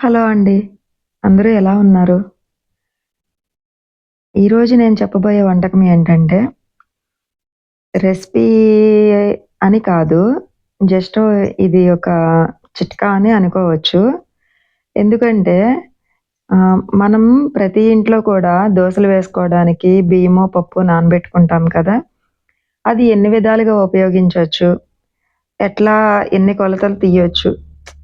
Hello అండి. అందరూ ఎలా ఉన్నారు? ఈరోజు నేను చెప్పబోయే వంటకం ఏంటంటే రెసిపీ అని కాదు. జస్ట్ ఇది ఒక చిట్కా అని అనుకోవచ్చు. ఎందుకంటే మనం ప్రతి ఇంట్లో కూడా దోసలు వేసుకోవడానికి బియ్యము, పప్పు నానబెట్టుకుంటాం కదా! అది ఎన్ని విధాలుగా ఉపయోగించవచ్చు ఎట్లా ఎన్ని కొలతలు తీయొచ్చు.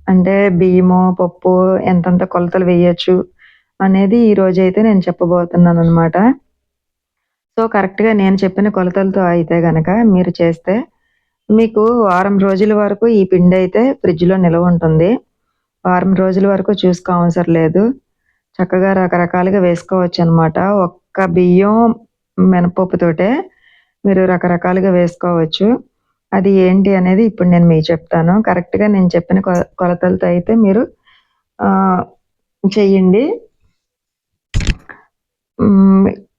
అంటే బియ్యము, పప్పు ఎంతెంత కొలతలు వేయచ్చు అనేది ఈ రోజైతే నేను చెప్పబోతున్నాను అనమాట సో, కరెక్ట్‌గా నేను చెప్పిన కొలతలతో అయితే గనక మీరు చేస్తే మీకు వారం రోజుల వరకు ఈ పిండి అయితే ఫ్రిడ్జ్‌లో నిల్వ ఉంటుంది వారం రోజుల వరకు చూసుకోవసరం లేదు. చక్కగా రకరకాలుగా వేసుకోవచ్చు అనమాట ఒక్క బియ్యం, మినపప్పుతోటే మీరు రకరకాలుగా వేసుకోవచ్చు. అది ఏంటి అనేది ఇప్పుడు నేను మీకు చెప్తాను. కరెక్ట్‌గా నేను చెప్పిన కొలతలతో అయితే మీరు చెయ్యండి.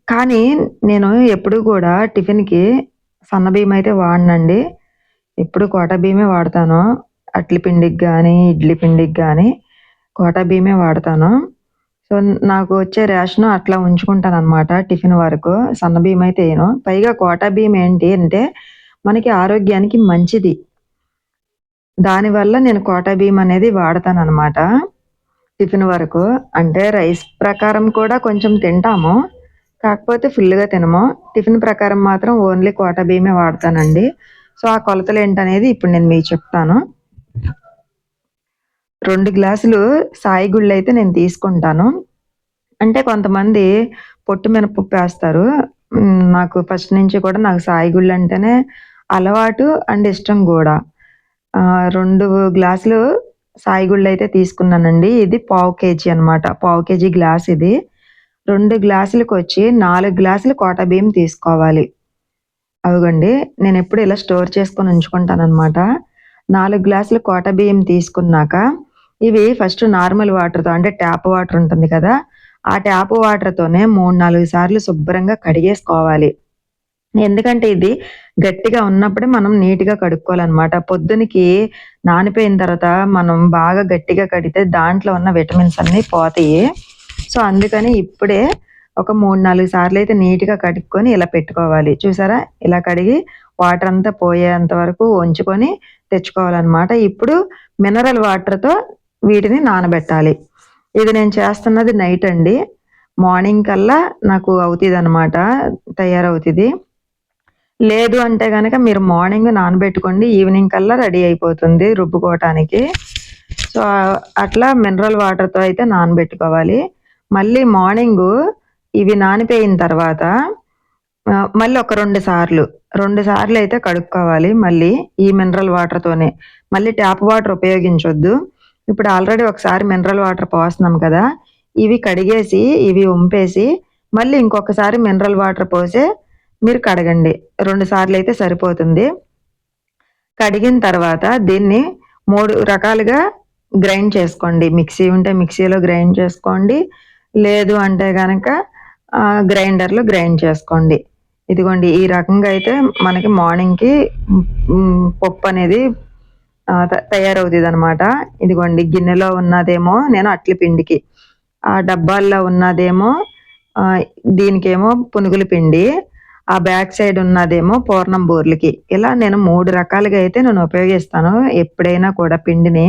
కానీ నేను ఎప్పుడూ కూడా టిఫిన్‌కి సన్న బియ్యం అయితే వాడనండి. ఎప్పుడు కోటా బియ్యమే వాడతాను. అట్ల పిండికి కానీ ఇడ్లీ పిండికి కానీ కోటా బియ్యమే వాడతాను. సో, నాకు వచ్చే రేషను అట్లా ఉంచుకుంటాను అనమాట టిఫిన్ వరకు. సన్న బియ్యం అయితే వేయను పైగా కోటా బియ్యం ఏంటి అంటే మనకి ఆరోగ్యానికి మంచిది. దానివల్ల నేను కోటా బియ్యం అనేది వాడతాననమాట. టిఫిన్ వరకు. అంటే రైస్ ప్రకారం కూడా కొంచెం తింటాము. కాకపోతే ఫుల్‌గా తినము. టిఫిన్ ప్రకారం మాత్రం ఓన్లీ కోటా బియ్యమే వాడతానండి. సో, ఆ కొలతలు ఏంటనేది ఇప్పుడు నేను మీకు చెప్తాను. రెండు గ్లాసులు సాయి గుళ్ళు అయితే నేను తీసుకుంటాను. అంటే కొంతమంది పొట్టు మినపప్పు వేస్తారు నాకు ఫస్ట్ నుంచి కూడా నాకు సాయి గుళ్ళు అంటేనే అలవాటు అండ్ ఇష్టం కూడా రెండు గ్లాసులు సాయి గుళ్ళయితే తీసుకున్నానండి. ఇది పావు కేజీ అనమాట. పావు కేజీ గ్లాస్ ఇది. రెండు గ్లాసులకు వచ్చి నాలుగు గ్లాసులు కోటా బియ్యం తీసుకోవాలి. అదిగోండి నేను ఎప్పుడు ఇలా స్టోర్ చేసుకొని ఉంచుకుంటానమాట నాలుగు గ్లాసులు కోటా బియ్యం తీసుకున్నాక ఇవి ఫస్ట్ నార్మల్ వాటర్‌తో అంటే ట్యాప్ వాటర్ ఉంటుంది కదా! ఆ ట్యాప్ వాటర్‌తోనే 3, 4 సార్లు శుభ్రంగా కడిగేసుకోవాలి. ఎందుకంటే ఇది గట్టిగా ఉన్నప్పుడే మనం నీట్‌గా కడుక్కోవాలన్నమాట పొద్దునకి నానిపోయిన తర్వాత మనం బాగా గట్టిగా కడితే దాంట్లో ఉన్న విటమిన్స్ అన్నీ పోతాయి. సో, అందుకని ఇప్పుడే ఒక మూడు నాలుగు సార్లు అయితే నీట్‌గా కడుక్కొని ఇలా పెట్టుకోవాలి. చూసారా? ఇలా కడిగి వాటర్ అంతా పోయేంత వరకు ఉంచుకొని తెచ్చుకోవాలన్నమాట ఇప్పుడు మినరల్ వాటర్‌తో వీటిని నానబెట్టాలి. ఇది నేను చేస్తున్నది నైట్ అండి. మార్నింగ్ కల్లా నాకు అవుతుంది అనమాట తయారవుతుంది లేదు అంటే కనుక మీరు మార్నింగ్ నానబెట్టుకోండి. ఈవినింగ్ కల్లా రెడీ అయిపోతుంది రుబ్బుకోవటానికి. సో, అట్లా మినరల్ వాటర్‌తో అయితే నానబెట్టుకోవాలి. మళ్ళీ మార్నింగు ఇవి నానిపోయిన తర్వాత మళ్ళీ ఒక రెండు సార్లు, రెండు సార్లు అయితే కడుక్కోవాలి మళ్ళీ ఈ మినరల్ వాటర్‌తోనే. మళ్ళీ ట్యాప్ వాటర్ ఉపయోగించొద్దు. ఇప్పుడు ఆల్రెడీ ఒకసారి మినరల్ వాటర్ పోస్తున్నాం కదా! ఇవి కడిగేసి, ఇవి ఉంపేసి మళ్ళీ ఇంకొకసారి మినరల్ వాటర్ పోసే మీరు కడగండి. రెండు సార్లు అయితే సరిపోతుంది. కడిగిన తర్వాత దీన్ని మూడు రకాలుగా గ్రైండ్ చేసుకోండి. మిక్సీ ఉంటే మిక్సీలో గ్రైండ్ చేసుకోండి. లేదు అంటే కనుక గ్రైండర్‌లో గ్రైండ్ చేసుకోండి. ఇదిగోండి ఈ రకంగా అయితే మనకి మార్నింగ్‌కి పప్పు అనేది తయారవుతుంది అనమాట ఇదిగోండి గిన్నెలో ఉన్నదేమో నేను అట్ల పిండికి. ఆ డబ్బాల్లో ఉన్నదేమో దీనికేమో పునుగుల పిండి. ఆ బ్యాక్ సైడ్ ఉన్నదేమో పూర్ణం బూర్లకి ఇలా నేను మూడు రకాలుగా అయితే నేను ఉపయోగిస్తాను ఎప్పుడైనా కూడా పిండిని.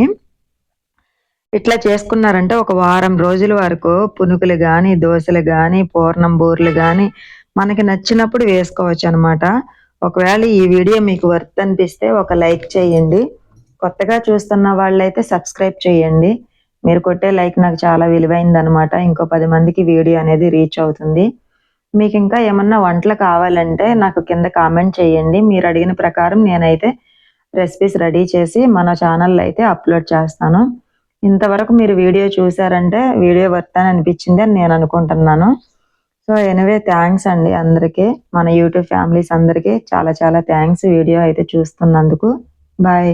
ఇట్లా చేసుకున్నారంటే ఒక వారం రోజుల వరకు పునుకులు కానీ దోశలు కానీ పూర్ణం బూరెలు కానీ మనకి నచ్చినప్పుడు వేసుకోవచ్చు అనమాట ఒకవేళ ఈ వీడియో మీకు వర్త్ అనిపిస్తే ఒక లైక్ చేయండి. కొత్తగా చూస్తున్న వాళ్ళైతే సబ్స్క్రైబ్ చేయండి. మీరు కొట్టే లైక్ నాకు చాలా విలువైందనమాట. ఇంకో పది మందికి వీడియో అనేది రీచ్ అవుతుంది. మీకు ఇంకా ఏమన్నా వంటలు కావాలంటే నాకు కింద కామెంట్ చేయండి. మీరు అడిగిన ప్రకారం నేనైతే రెసిపీస్ రెడీ చేసి మన ఛానల్‌లో అయితే అప్‌లోడ్ చేస్తాను. ఇంతవరకు మీరు వీడియో చూసారంటే వీడియో వర్త్ అని అనిపించింది అని నేను అనుకుంటున్నాను. సో, ఎనివే థ్యాంక్స్ అండి అందరికి. మన యూట్యూబ్ ఫ్యామిలీస్ అందరికి చాలా చాలా థ్యాంక్స్ వీడియో అయితే చూస్తున్నందుకు. బాయ్.